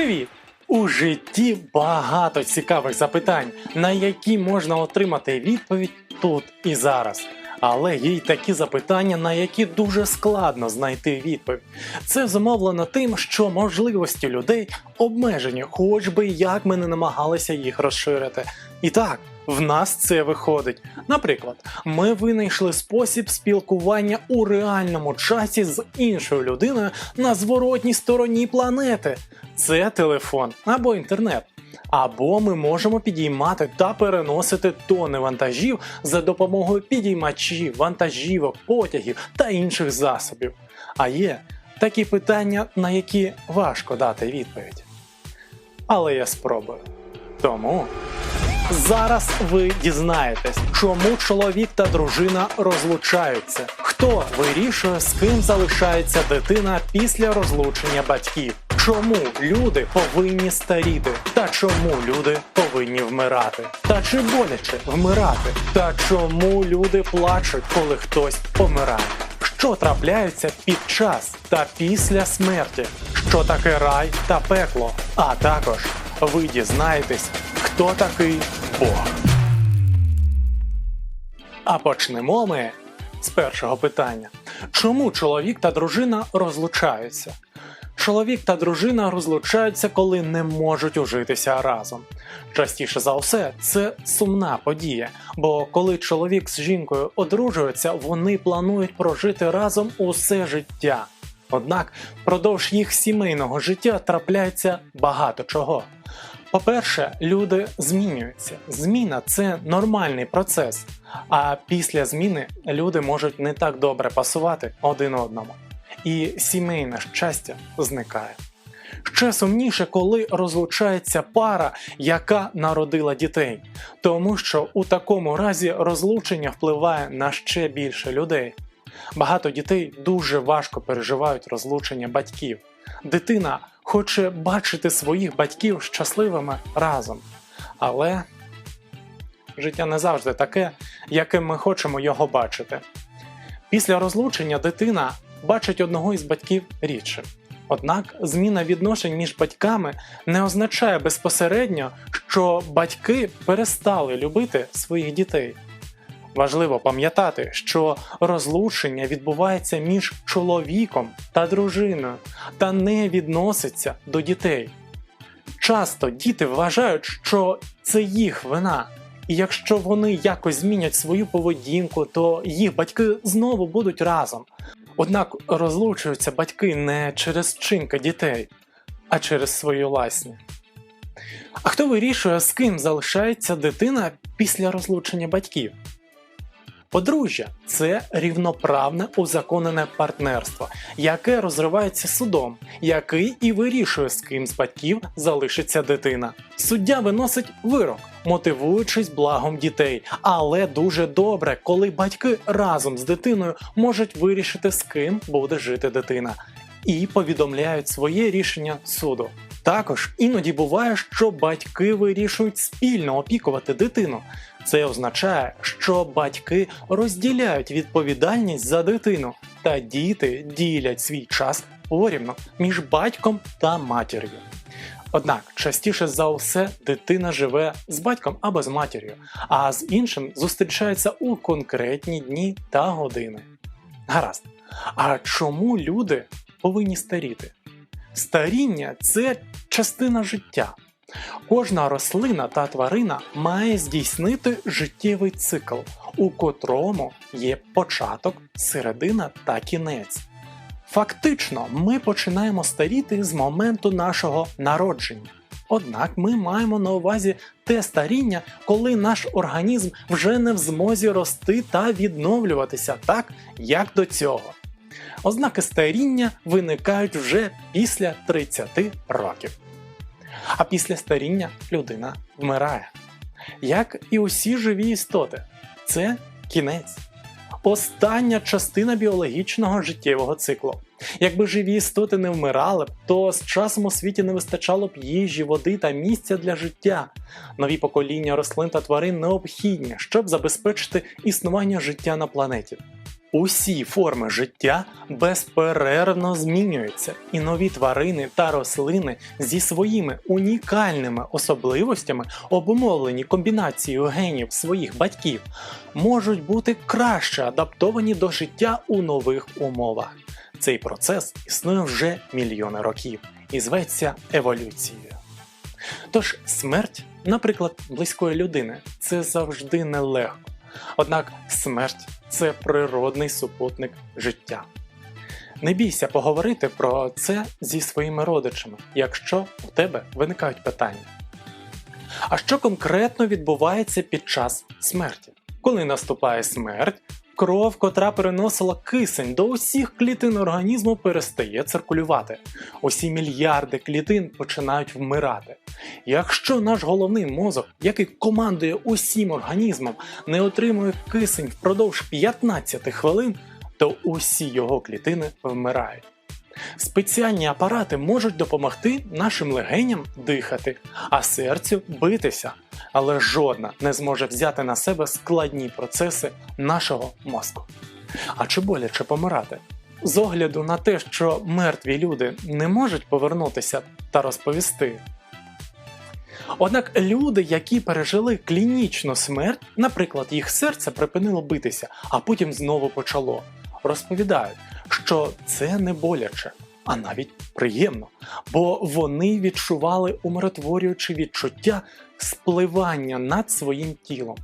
Привіт! У житті багато цікавих запитань, на які можна отримати відповідь тут і зараз. Але є й такі запитання, на які дуже складно знайти відповідь. Це зумовлено тим, що можливості людей обмежені, хоч би як ми не намагалися їх розширити. І так, в нас це виходить. Наприклад, ми винайшли спосіб спілкування у реальному часі з іншою людиною на зворотній стороні планети. Це телефон або інтернет. Або ми можемо підіймати та переносити тони вантажів за допомогою підіймачів, вантажівок, потягів та інших засобів. А є такі питання, на які важко дати відповідь. Але я спробую. Тому зараз ви дізнаєтесь, чому чоловік та дружина розлучаються, хто вирішує, з ким залишається дитина після розлучення батьків. Чому люди повинні старіти? Та чому люди повинні вмирати? Та чи боляче вмирати? Та чому люди плачуть, коли хтось помирає? Що трапляється під час та після смерті? Що таке рай та пекло? А також ви дізнаєтесь, хто такий Бог. А почнемо ми з першого питання: чому чоловік та дружина розлучаються? Чоловік та дружина розлучаються, коли не можуть ужитися разом. Частіше за все, це сумна подія, бо коли чоловік з жінкою одружуються, вони планують прожити разом усе життя. Однак впродовж їх сімейного життя трапляється багато чого. По-перше, люди змінюються. Зміна це нормальний процес. А після зміни люди можуть не так добре пасувати один одному. І сімейне щастя зникає. Ще сумніше, коли розлучається пара, яка народила дітей, тому що у такому разі розлучення впливає на ще більше людей. Багато дітей дуже важко переживають розлучення батьків. Дитина хоче бачити своїх батьків щасливими разом. Але життя не завжди таке, яким ми хочемо його бачити. Після розлучення дитина бачить одного із батьків рідше. Однак зміна відношень між батьками не означає безпосередньо, що батьки перестали любити своїх дітей. Важливо пам'ятати, що розлучення відбувається між чоловіком та дружиною та не відноситься до дітей. Часто діти вважають, що це їх вина, і якщо вони якось змінять свою поведінку, то їх батьки знову будуть разом. Однак розлучуються батьки не через вчинки дітей, а через свої власні. А хто вирішує, з ким залишається дитина після розлучення батьків? Подружжя це рівноправне узаконене партнерство, яке розривається судом, який і вирішує, з ким з батьків залишиться дитина. Суддя виносить вирок, мотивуючись благом дітей, але дуже добре, коли батьки разом з дитиною можуть вирішити, з ким буде жити дитина, і повідомляють своє рішення суду. Також іноді буває, що батьки вирішують спільно опікувати дитину. Це означає, що батьки розділяють відповідальність за дитину, та діти ділять свій час порівну між батьком та матір'ю. Однак частіше за все дитина живе з батьком або з матір'ю, а з іншим зустрічається у конкретні дні та години. Гаразд. А чому люди повинні старіти? Старіння це частина життя. Кожна рослина та тварина має здійснити життєвий цикл, у котрому є початок, середина та кінець. Фактично, ми починаємо старіти з моменту нашого народження. Однак ми маємо на увазі те старіння, коли наш організм вже не в змозі рости та відновлюватися так, як до цього. Ознаки старіння виникають вже після 30 років. А після старіння людина вмирає. Як і усі живі істоти, це кінець. Остання частина біологічного життєвого циклу. Якби живі істоти не вмирали б, то з часом у світі не вистачало б їжі, води та місця для життя. Нові покоління рослин та тварин необхідні, щоб забезпечити існування життя на планеті. Усі форми життя безперервно змінюються, і нові тварини та рослини зі своїми унікальними особливостями, обумовлені комбінацією генів своїх батьків, можуть бути краще адаптовані до життя у нових умовах. Цей процес існує вже мільйони років і зветься еволюцією. Тож смерть, наприклад, близької людини, це завжди нелегко. Однак смерть це природний супутник життя. Не бійся поговорити про це зі своїми родичами, якщо у тебе виникають питання. А що конкретно відбувається під час смерті? Коли наступає смерть, кров, котра переносила кисень до усіх клітин організму, перестає циркулювати. Усі мільярди клітин починають вмирати. Якщо наш головний мозок, який командує усім організмом, не отримує кисень впродовж 15 хвилин, то усі його клітини вмирають. Спеціальні апарати можуть допомогти нашим легеням дихати, а серцю битися, але жодна не зможе взяти на себе складні процеси нашого мозку. А чи боляче помирати? З огляду на те, що мертві люди не можуть повернутися та розповісти. Однак люди, які пережили клінічну смерть, наприклад, їх серце припинило битися, а потім знову почало, розповідають, що це не боляче, а навіть приємно, бо вони відчували умиротворююче відчуття спливання над своїм тілом.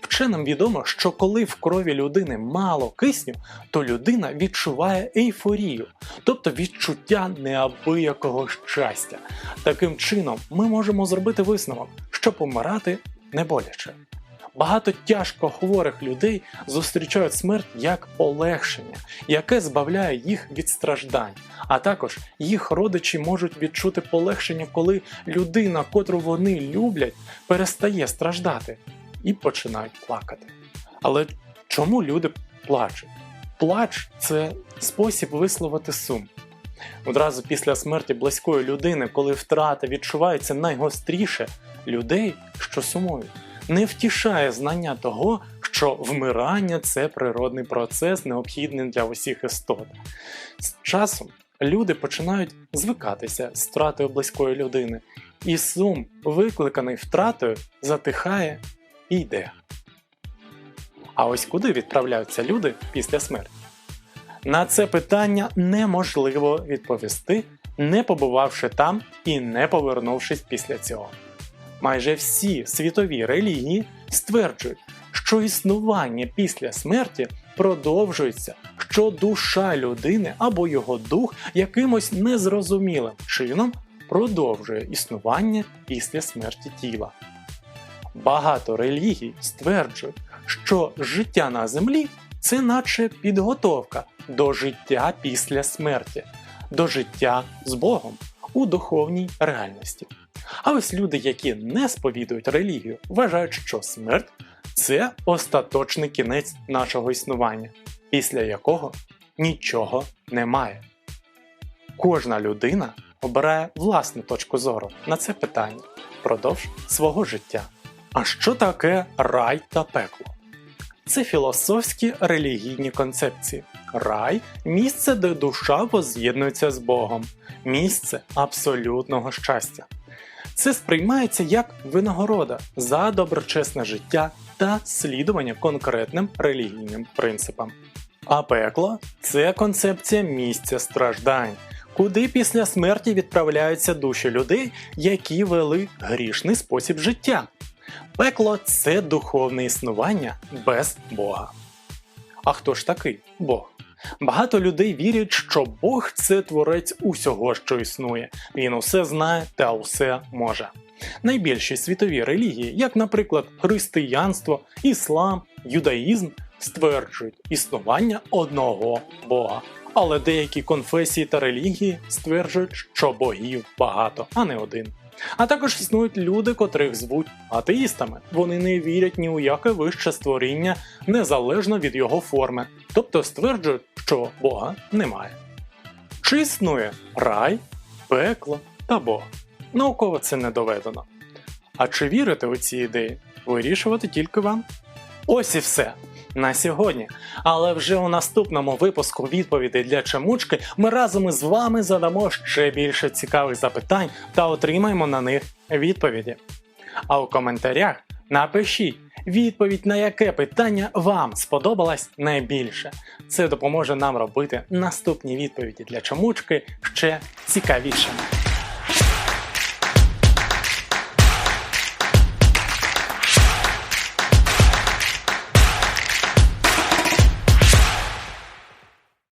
Вченим відомо, що коли в крові людини мало кисню, то людина відчуває ейфорію, тобто відчуття неабиякого щастя. Таким чином, ми можемо зробити висновок, що помирати не боляче. Багато тяжко хворих людей зустрічають смерть як полегшення, яке збавляє їх від страждань. А також їх родичі можуть відчути полегшення, коли людина, котру вони люблять, перестає страждати і починають плакати. Але чому люди плачуть? Плач це спосіб висловити сум. Одразу після смерті близької людини, коли втрата відчувається найгостріше, людей, що сумують, не втішає знання того, що вмирання це природний процес, необхідний для усіх істот. З часом люди починають звикатися з втратою близької людини, і сум, викликаний втратою, затихає і йде. А ось куди відправляються люди після смерті? На це питання неможливо відповісти, не побувавши там і не повернувшись після цього. Майже всі світові релігії стверджують, що існування після смерті продовжується, що душа людини або його дух якимось незрозумілим чином продовжує існування після смерті тіла. Багато релігій стверджують, що життя на землі це наче підготовка до життя після смерті, до життя з Богом у духовній реальності. А ось люди, які не сповідують релігію, вважають, що смерть це остаточний кінець нашого існування, після якого нічого немає. Кожна людина обирає власну точку зору на це питання впродовж свого життя. А що таке рай та пекло? Це філософські релігійні концепції. Рай місце, де душа воз'єднується з Богом, місце абсолютного щастя. Це сприймається як винагорода за доброчесне життя та слідування конкретним релігійним принципам. А пекло це концепція місця страждань, куди після смерті відправляються душі людей, які вели грішний спосіб життя. Пекло це духовне існування без Бога. А хто ж такий Бог? Багато людей вірять, що Бог це творець усього, що існує. Він усе знає та усе може. Найбільші світові релігії, як, наприклад, християнство, іслам, юдаїзм, стверджують існування одного Бога. Але деякі конфесії та релігії стверджують, що богів багато, а не один. А також існують люди, котрих звуть атеїстами. Вони не вірять ні у яке вище створіння незалежно від його форми, тобто стверджують, що Бога немає. Чи існує рай, пекло та Бог? Науково це не доведено. А чи вірите у ці ідеї? Вирішувати тільки вам. Ось і все. На сьогодні. Але вже у наступному випуску відповідей для чамучки ми разом із вами задамо ще більше цікавих запитань та отримаємо на них відповіді. А у коментарях напишіть відповідь на яке питання вам сподобалось найбільше. Це допоможе нам робити наступні відповіді для чомучки ще цікавішими.